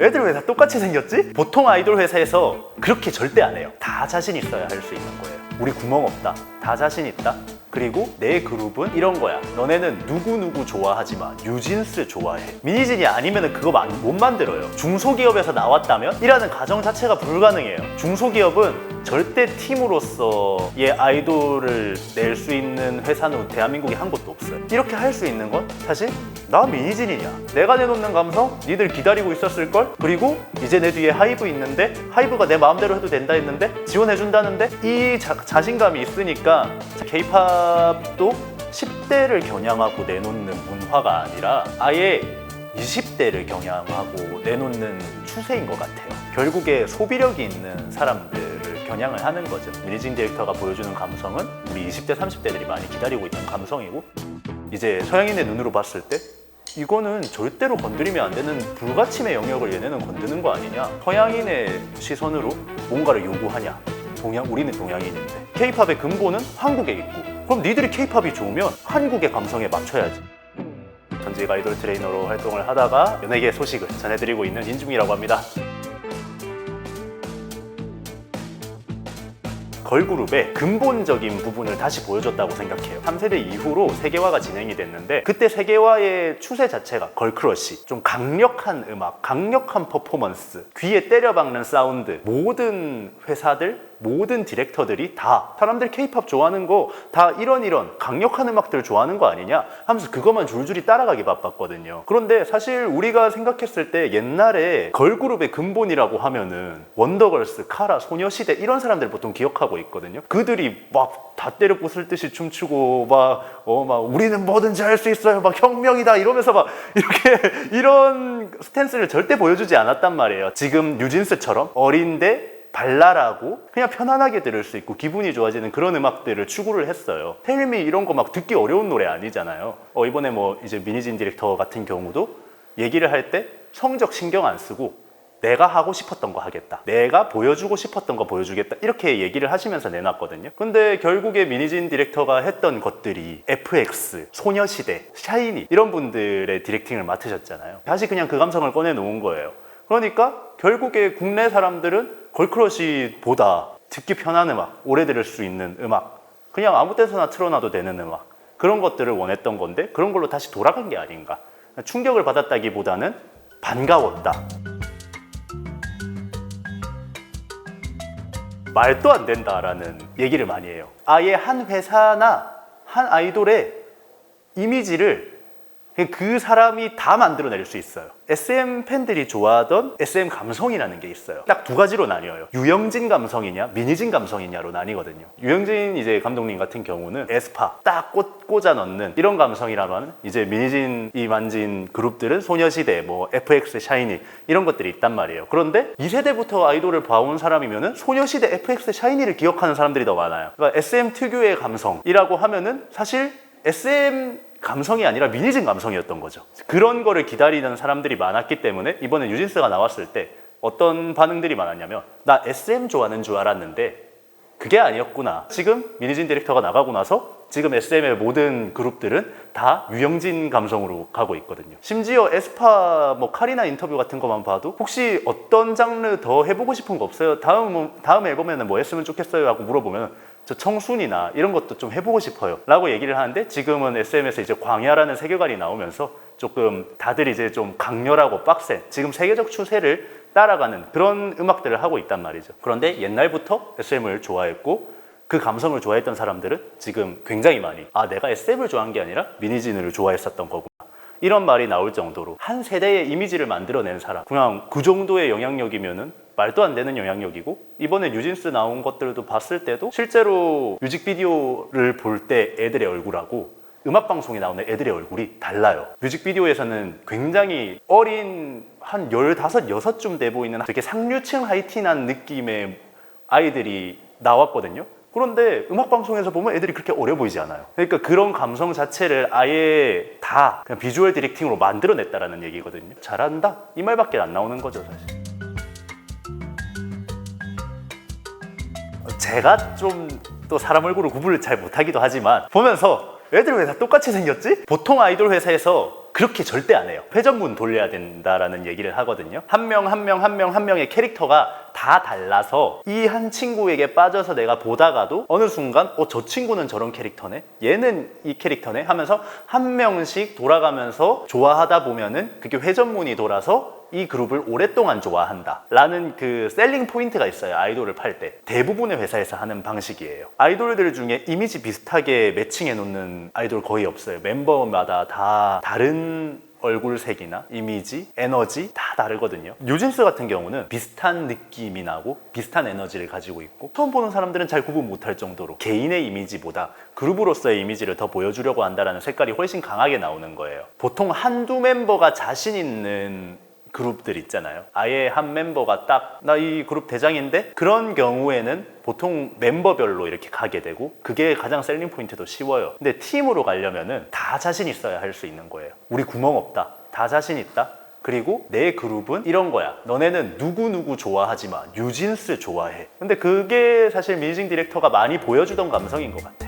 애들 왜 다 똑같이 생겼지? 보통 아이돌 회사에서 그렇게 절대 안 해요. 다 자신 있어야 할 수 있는 거예요. 우리 구멍 없다. 다 자신 있다. 그리고 내 그룹은 이런 거야. 너네는 누구누구 좋아하지 마. 뉴진스 좋아해. 미니진이 아니면 그거 만- 못 만들어요. 중소기업에서 나왔다면 이라는 가정 자체가 불가능해요. 중소기업은 절대 팀으로서의 아이돌을 낼 수 있는 회사는 대한민국에 한 곳도 없어요. 이렇게 할 수 있는 건 사실 나 미니진이냐. 내가 내놓는 감성 니들 기다리고 있었을 걸? 그리고 이제 내 뒤에 하이브 있는데 하이브가 내 마음대로 해도 된다 했는데 지원해 준다는데 이 자, 자신감이 있으니까 케이팝 도 10대를 겨냥하고 내놓는 문화가 아니라 아예 20대를 겨냥하고 내놓는 추세인 것 같아요. 결국에 소비력이 있는 사람들을 겨냥을 하는 거죠. 미니진 디렉터가 보여주는 감성은 우리 20대, 30대들이 많이 기다리고 있는 감성이고 이제 서양인의 눈으로 봤을 때 이거는 절대로 건드리면 안 되는 불가침의 영역을 얘네는 건드는 거 아니냐? 서양인의 시선으로 뭔가를 요구하냐? 동양 우리는 동양인인데 케이팝의 근본은 한국에 있고 그럼 니들이 케이팝이 좋으면 한국의 감성에 맞춰야지. 전직 아이돌 트레이너로 활동을 하다가 연예계 소식을 전해드리고 있는 인중이라고 합니다. 걸그룹의 근본적인 부분을 다시 보여줬다고 생각해요. 3세대 이후로 세계화가 진행이 됐는데 그때 세계화의 추세 자체가 걸크러쉬, 좀 강력한 음악, 강력한 퍼포먼스, 귀에 때려박는 사운드, 모든 회사들, 모든 디렉터들이 다 사람들 케이팝 좋아하는 거 다 이런 이런 강력한 음악들 좋아하는 거 아니냐 하면서 그것만 줄줄이 따라가기 바빴거든요. 그런데 사실 우리가 생각했을 때 옛날에 걸그룹의 근본이라고 하면은 원더걸스, 카라, 소녀시대 이런 사람들 보통 기억하고 있거든요. 그들이 막 다 때려 부술 듯이 춤추고 막 어 막 우리는 뭐든지 할 수 있어요. 막 혁명이다 이러면서 막 이렇게 이런 스탠스를 절대 보여주지 않았단 말이에요. 지금 뉴진스처럼 어린데 발랄하고 그냥 편안하게 들을 수 있고 기분이 좋아지는 그런 음악들을 추구를 했어요. 텔미 이런 거 막 듣기 어려운 노래 아니잖아요. 어, 이번에 뭐 이제 미니진 디렉터 같은 경우도 얘기를 할 때 성적 신경 안 쓰고 내가 하고 싶었던 거 하겠다. 내가 보여주고 싶었던 거 보여주겠다. 이렇게 얘기를 하시면서 내놨거든요. 근데 결국에 미니진 디렉터가 했던 것들이 FX, 소녀시대, 샤이니 이런 분들의 디렉팅을 맡으셨잖아요. 다시 그냥 그 감성을 꺼내 놓은 거예요. 그러니까 결국에 국내 사람들은 걸크러쉬보다 듣기 편한 음악, 오래 들을 수 있는 음악, 그냥 아무 때서나 틀어놔도 되는 음악 그런 것들을 원했던 건데 그런 걸로 다시 돌아간 게 아닌가. 충격을 받았다기보다는 반가웠다. 말도 안 된다라는 얘기를 많이 해요. 아예 한 회사나 한 아이돌의 이미지를 그 사람이 다 만들어낼 수 있어요. SM 팬들이 좋아하던 SM 감성이라는 게 있어요. 딱 두 가지로 나뉘어요. 유영진 감성이냐, 미니진 감성이냐로 나뉘거든요. 유영진 이제 감독님 같은 경우는 에스파 딱 꽂, 꽂아 넣는 이런 감성이라면 이제 미니진 이 만진 그룹들은 소녀시대, 뭐 FX, 샤이니 이런 것들이 있단 말이에요. 그런데 2세대부터 아이돌을 봐온 사람이면은 소녀시대, FX, 샤이니를 기억하는 사람들이 더 많아요. 그러니까 SM 특유의 감성이라고 하면은 사실 SM 감성이 아니라 미니진 감성이었던 거죠. 그런 거를 기다리는 사람들이 많았기 때문에 이번에 유진스가 나왔을 때 어떤 반응들이 많았냐면 나 SM 좋아하는 줄 알았는데 그게 아니었구나. 지금 미니진 디렉터가 나가고 나서 지금 SM의 모든 그룹들은 다 유영진 감성으로 가고 있거든요. 심지어 에스파 뭐 카리나 인터뷰 같은 것만 봐도 혹시 어떤 장르 더 해보고 싶은 거 없어요? 다음 다음 앨범에는 뭐 했으면 좋겠어요? 하고 물어보면 저 청순이나 이런 것도 좀 해보고 싶어요. 라고 얘기를 하는데 지금은 SM에서 이제 광야라는 세계관이 나오면서 조금 다들 이제 좀 강렬하고 빡센 지금 세계적 추세를 따라가는 그런 음악들을 하고 있단 말이죠. 그런데 옛날부터 SM을 좋아했고 그 감성을 좋아했던 사람들은 지금 굉장히 많이 아 내가 SM을 좋아한 게 아니라 미니진을 좋아했었던 거구나. 이런 말이 나올 정도로 한 세대의 이미지를 만들어낸 사람 그냥 그 정도의 영향력이면은 말도 안 되는 영향력이고 이번에 뉴진스 나온 것들도 봤을 때도 실제로 뮤직비디오를 볼 때 애들의 얼굴하고 음악 방송에 나오는 애들의 얼굴이 달라요. 뮤직비디오에서는 굉장히 어린 한 15, 6쯤 돼 보이는 되게 상류층 하이틴한 느낌의 아이들이 나왔거든요. 그런데 음악 방송에서 보면 애들이 그렇게 어려 보이지 않아요. 그러니까 그런 감성 자체를 아예 다 그냥 비주얼 디렉팅으로 만들어냈다라는 얘기거든요. 잘한다 이 말밖에 안 나오는 거죠 사실. 제가 좀 또 사람 얼굴을 구분을 잘 못하기도 하지만 보면서 애들 왜 다 똑같이 생겼지? 보통 아이돌 회사에서 그렇게 절대 안 해요. 회전문 돌려야 된다라는 얘기를 하거든요. 한 명, 한 명, 한 명, 한 명의 캐릭터가 다 달라서 이 한 친구에게 빠져서 내가 보다가도 어느 순간 어, 저 친구는 저런 캐릭터네? 얘는 이 캐릭터네? 하면서 한 명씩 돌아가면서 좋아하다 보면은 그게 회전문이 돌아서 이 그룹을 오랫동안 좋아한다 라는 그 셀링 포인트가 있어요 아이돌을 팔 때 대부분의 회사에서 하는 방식이에요 아이돌들 중에 이미지 비슷하게 매칭해 놓는 아이돌 거의 없어요 멤버마다 다 다른 얼굴색이나 이미지, 에너지 다 다르거든요. 뉴진스 같은 경우는 비슷한 느낌이 나고 비슷한 에너지를 가지고 있고 처음 보는 사람들은 잘 구분 못할 정도로 개인의 이미지보다 그룹으로서의 이미지를 더 보여주려고 한다는 색깔이 훨씬 강하게 나오는 거예요. 보통 한두 멤버가 자신 있는 그룹들 있잖아요. 아예 한 멤버가 딱 나 이 그룹 대장인데 그런 경우에는 보통 멤버별로 이렇게 가게 되고 그게 가장 셀링 포인트도 쉬워요. 근데 팀으로 가려면은 다 자신 있어야 할 수 있는 거예요. 우리 구멍 없다. 다 자신 있다. 그리고 내 그룹은 이런 거야. 너네는 누구누구 좋아하지 마. 뉴진스 좋아해. 근데 그게 사실 미징 디렉터가 많이 보여주던 감성인 것 같아요.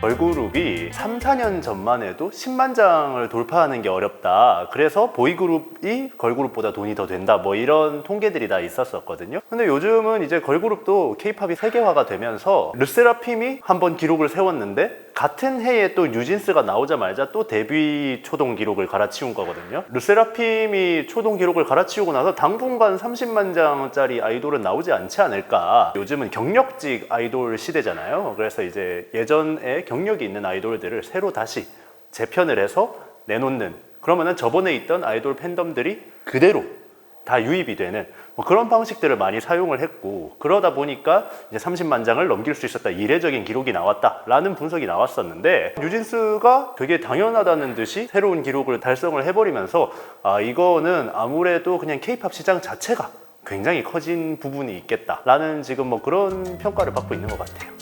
걸그룹이 3, 4년 전만 해도 10만 장을 돌파하는 게 어렵다. 그래서 보이그룹이 걸그룹보다 돈이 더 된다. 뭐 이런 통계들이 다 있었었거든요. 근데 요즘은 이제 걸그룹도 케이팝이 세계화가 되면서 르세라핌이 한번 기록을 세웠는데 같은 해에 또 뉴진스가 나오자마자 또 데뷔 초동 기록을 갈아치운 거거든요. 르세라핌이 초동 기록을 갈아치우고 나서 당분간 30만 장짜리 아이돌은 나오지 않지 않을까. 요즘은 경력직 아이돌 시대잖아요. 그래서 이제 예전에 경력이 있는 아이돌들을 새로 다시 재편을 해서 내놓는 그러면은 저번에 있던 아이돌 팬덤들이 그대로 다 유입이 되는 뭐 그런 방식들을 많이 사용을 했고 그러다 보니까 이제 30만 장을 넘길 수 있었다 이례적인 기록이 나왔다라는 분석이 나왔었는데 뉴진스가 되게 당연하다는 듯이 새로운 기록을 달성을 해버리면서 아 이거는 아무래도 그냥 케이팝 시장 자체가 굉장히 커진 부분이 있겠다라는 지금 뭐 그런 평가를 받고 있는 것 같아요.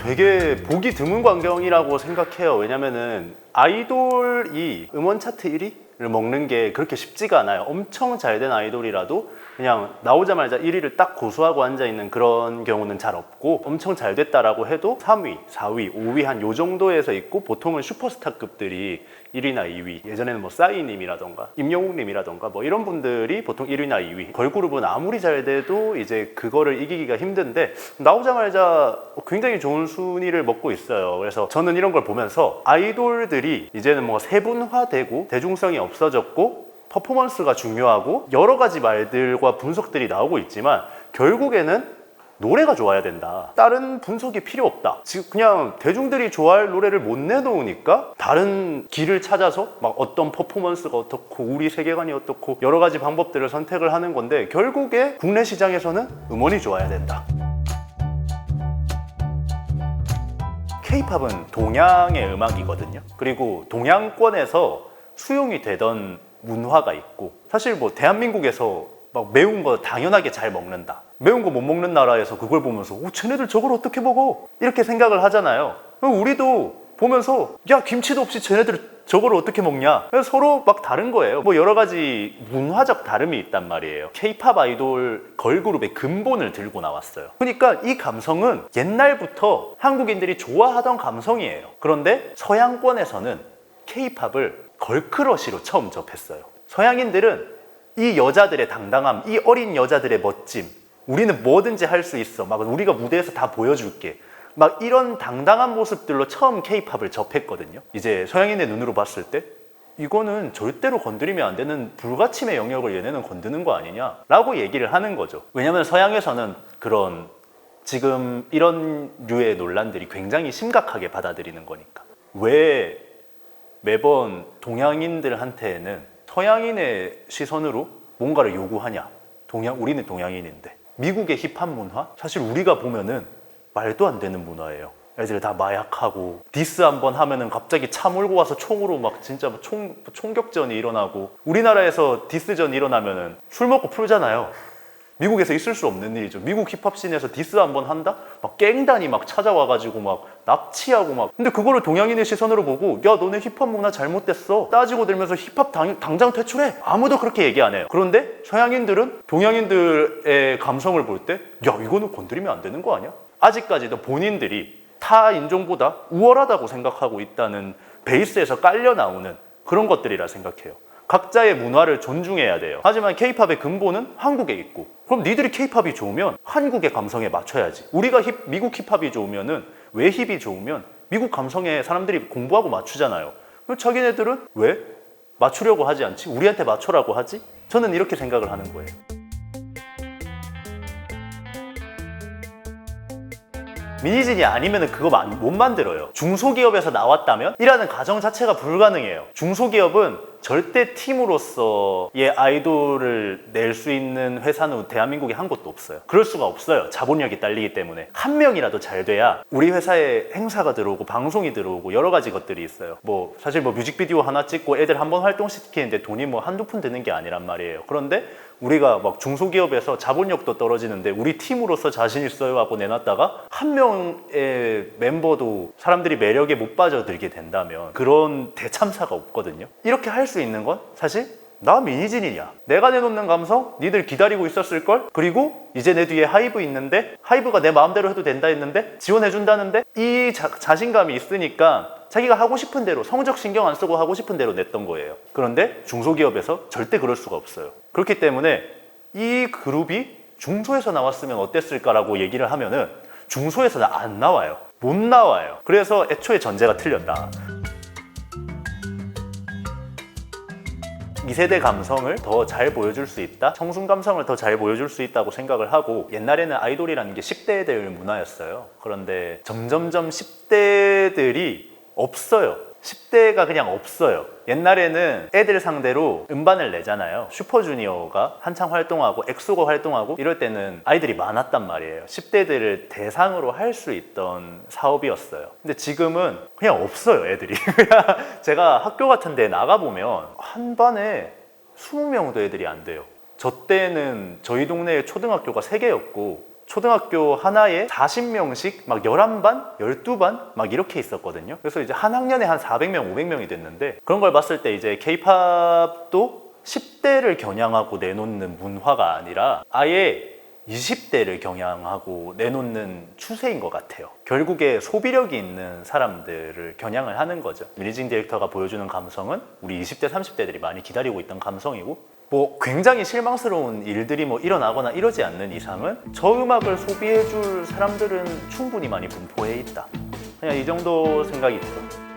되게 보기 드문 광경이라고 생각해요. 왜냐면은 아이돌이 음원 차트 1위를 먹는 게 그렇게 쉽지가 않아요. 엄청 잘 된 아이돌이라도 그냥 나오자마자 1위를 딱 고수하고 앉아 있는 그런 경우는 잘 없고 엄청 잘 됐다라고 해도 3위, 4위, 5위 한 요 정도에서 있고 보통은 슈퍼스타급들이 1위나 2위 예전에는 뭐 싸이님이라던가 임영웅님이라던가 뭐 이런 분들이 보통 1위나 2위 걸그룹은 아무리 잘 돼도 이제 그거를 이기기가 힘든데 나오자마자 굉장히 좋은 순위를 먹고 있어요 그래서 저는 이런 걸 보면서 아이돌들이 이제는 뭐 세분화되고 대중성이 없 어졌고 퍼포먼스가 중요하고 여러 가지 말들과 분석들이 나오고 있지만 결국에는 노래가 좋아야 된다. 다른 분석이 필요 없다. 지금 그냥 대중들이 좋아할 노래를 못 내놓으니까 다른 길을 찾아서 막 어떤 퍼포먼스가 어떻고 우리 세계관이 어떻고 여러 가지 방법들을 선택을 하는 건데 결국에 국내 시장에서는 음원이 좋아야 된다. 케이팝은 동양의 음악이거든요. 그리고 동양권에서 수용이 되던 문화가 있고 사실 뭐 대한민국에서 막 매운 거 당연하게 잘 먹는다. 매운 거 못 먹는 나라에서 그걸 보면서 오, 쟤네들 저걸 어떻게 먹어? 이렇게 생각을 하잖아요. 그럼 우리도 보면서 야 김치도 없이 쟤네들 저걸 어떻게 먹냐? 서로 막 다른 거예요. 뭐 여러 가지 문화적 다름이 있단 말이에요. 케이팝 아이돌 걸그룹의 근본을 들고 나왔어요. 그러니까 이 감성은 옛날부터 한국인들이 좋아하던 감성이에요. 그런데 서양권에서는 케이팝을 걸크러쉬로 처음 접했어요. 서양인들은 이 여자들의 당당함, 이 어린 여자들의 멋짐, 우리는 뭐든지 할 수 있어. 막 우리가 무대에서 다 보여줄게. 막 이런 당당한 모습들로 처음 케이팝을 접했거든요. 이제 서양인의 눈으로 봤을 때 이거는 절대로 건드리면 안 되는 불가침의 영역을 얘네는 건드는 거 아니냐라고 얘기를 하는 거죠. 왜냐하면 서양에서는 그런 지금 이런 류의 논란들이 굉장히 심각하게 받아들이는 거니까. 왜 매번 동양인들한테는 서양인의 시선으로 뭔가를 요구하냐? 동양 우리는 동양인인데 미국의 힙합 문화 사실 우리가 보면은 말도 안 되는 문화예요. 애들 다 마약하고 디스 한번 하면은 갑자기 차 몰고 와서 총으로 막 진짜 뭐총 총격전이 일어나고 우리나라에서 디스전 일어나면은 술 먹고 풀잖아요. 미국에서 있을 수 없는 일이죠. 미국 힙합 씬에서 디스 한 번 한다? 막 갱단이 막 찾아와가지고 막 납치하고 막. 근데 그거를 동양인의 시선으로 보고, 야, 너네 힙합 문화 잘못됐어. 따지고 들면서 힙합 당, 당장 퇴출해. 아무도 그렇게 얘기 안 해요. 그런데 서양인들은 동양인들의 감성을 볼 때, 야, 이거는 건드리면 안 되는 거 아니야? 아직까지도 본인들이 타 인종보다 우월하다고 생각하고 있다는 베이스에서 깔려 나오는 그런 것들이라 생각해요. 각자의 문화를 존중해야 돼요. 하지만 케이팝의 근본은 한국에 있고 그럼 니들이 케이팝이 좋으면 한국의 감성에 맞춰야지. 우리가 힙, 미국 힙합이 좋으면은 왜 힙이 좋으면 미국 감성에 사람들이 공부하고 맞추잖아요. 그럼 자기네들은 왜 맞추려고 하지 않지? 우리한테 맞춰라고 하지? 저는 이렇게 생각을 하는 거예요. 미니진이 아니면 그거 만- 못 만들어요. 중소기업에서 나왔다면 이라는 가정 자체가 불가능해요. 중소기업은 절대 팀으로서의 아이돌을 낼 수 있는 회사는 대한민국에 한 곳도 없어요. 그럴 수가 없어요. 자본력이 딸리기 때문에. 한 명이라도 잘 돼야 우리 회사에 행사가 들어오고 방송이 들어오고 여러 가지 것들이 있어요. 뭐 사실 뭐 뮤직비디오 하나 찍고 애들 한 번 활동시키는데 돈이 뭐 한두 푼 드는 게 아니란 말이에요. 그런데 우리가 막 중소기업에서 자본력도 떨어지는데 우리 팀으로서 자신 있어요 하고 내놨다가 한 명의 멤버도 사람들이 매력에 못 빠져들게 된다면 그런 대참사가 없거든요. 이렇게 할 수 있는 건 사실 나 미니진이냐 내가 내놓는 감성 니들 기다리고 있었을걸? 그리고 이제 내 뒤에 하이브 있는데 하이브가 내 마음대로 해도 된다 했는데 지원해준다는데 이 자, 자신감이 있으니까 자기가 하고 싶은 대로 성적 신경 안 쓰고 하고 싶은 대로 냈던 거예요. 그런데 중소기업에서 절대 그럴 수가 없어요. 그렇기 때문에 이 그룹이 중소에서 나왔으면 어땠을까라고 얘기를 하면은 중소에서는 안 나와요. 못 나와요. 그래서 애초에 전제가 틀렸다 2세대 감성을 더 잘 보여줄 수 있다? 청순 감성을 더 잘 보여줄 수 있다고 생각을 하고 옛날에는 아이돌이라는 게 10대들 문화였어요. 그런데 점점점 10대들이 없어요. 10대가 그냥 없어요. 옛날에는 애들 상대로 음반을 내잖아요. 슈퍼주니어가 한창 활동하고 엑소가 활동하고 이럴 때는 아이들이 많았단 말이에요. 10대들을 대상으로 할 수 있던 사업이었어요. 근데 지금은 그냥 없어요, 애들이. 제가 학교 같은 데 나가보면 한 반에 20명도 애들이 안 돼요. 저 때는 저희 동네에 초등학교가 3개였고 초등학교 하나에 40명씩 막 11반, 12반 막 이렇게 있었거든요. 그래서 이제 한 학년에 한 400명, 500명이 됐는데 그런 걸 봤을 때 이제 케이팝도 10대를 겨냥하고 내놓는 문화가 아니라 아예 20대를 겨냥하고 내놓는 추세인 것 같아요. 결국에 소비력이 있는 사람들을 겨냥을 하는 거죠. 미니진 디렉터가 보여주는 감성은 우리 20대, 30대들이 많이 기다리고 있던 감성이고 뭐 굉장히 실망스러운 일들이 뭐 일어나거나 이러지 않는 이상은 저 음악을 소비해 줄 사람들은 충분히 많이 분포해 있다. 그냥 이 정도 생각이 들어요.